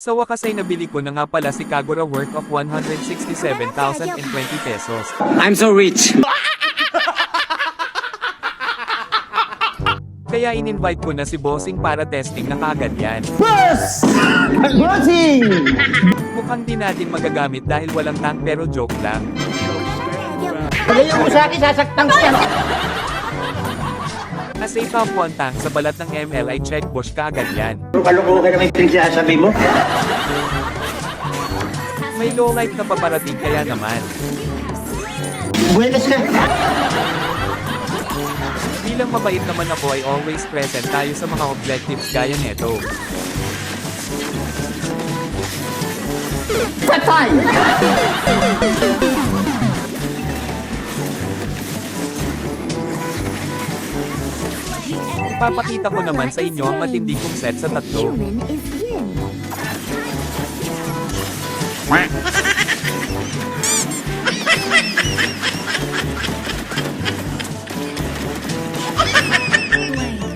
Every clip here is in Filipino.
Sa wakas ay nabili ko na nga pala si Kagura worth of 167,020 pesos. I'm so rich. Kaya in-invite ko na si Bossing para testing na kagad yan. Boss! Bossing! Mukhang di natin magagamit dahil walang tank pero joke lang. Pagayon mo sa akin, sasaktan ko yan. As a top 1 tank sa balat ng ML ay check bush kagad yan. Kalokohan naman yung pinagsasabi mo. May low light na paparating kaya naman. Buenas ka. Bilang mabait naman ako ay always present tayo sa mga objectives gaya neto. Patay! Papakita ko naman sa inyo ang matindi kong set sa tatlo.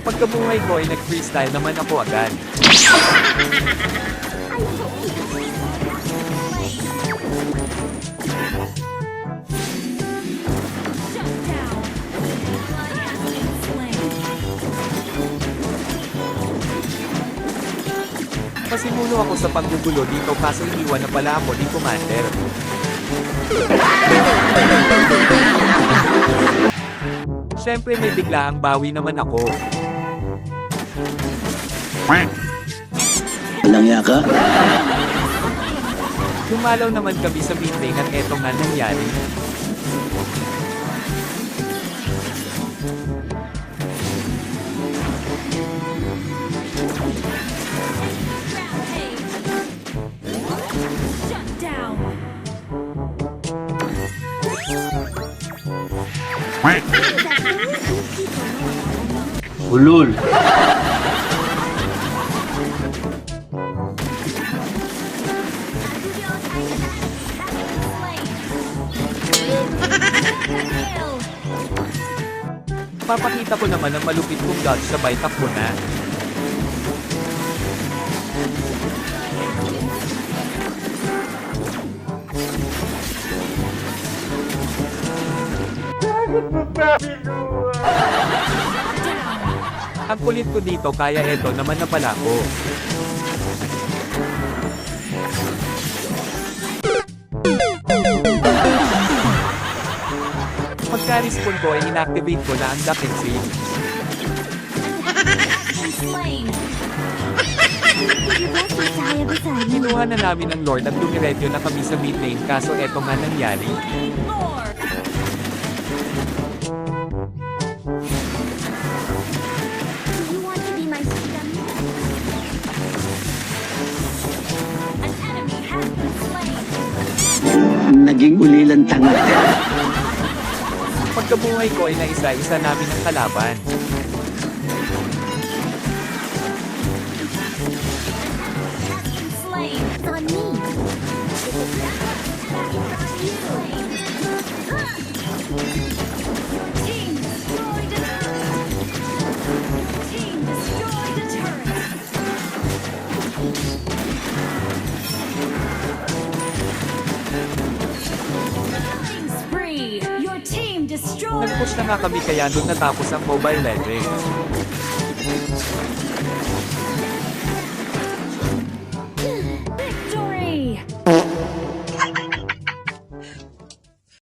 Pagkabuhay ko ay nag-freestyle naman ako agad. Pasimulo ako sa panggugulo dito kaso iniwan na pala ako ni Commander. Siyempre may bigla ang bawi naman ako. Walang yaka. Dumalaw naman kami sa meeting at eto nga nangyari. Ulul. Papakita ko naman ang malupit kong dodge sabay takbo na. Ang kulit ko dito kaya eto naman na pala ko. Pagka-respawn ko ay inactivate ko na ang duck and save. Kinuha na namin ang Lord at dumiretso na kami sa mid lane kaso eto nga nangyari. Naging ulilan tanga. Pagkabuhay ko ay naisa-isa namin ang kalaban. Team destroyed a turret. Nag-push na nga kami kaya doon natapos ang Mobile Legends.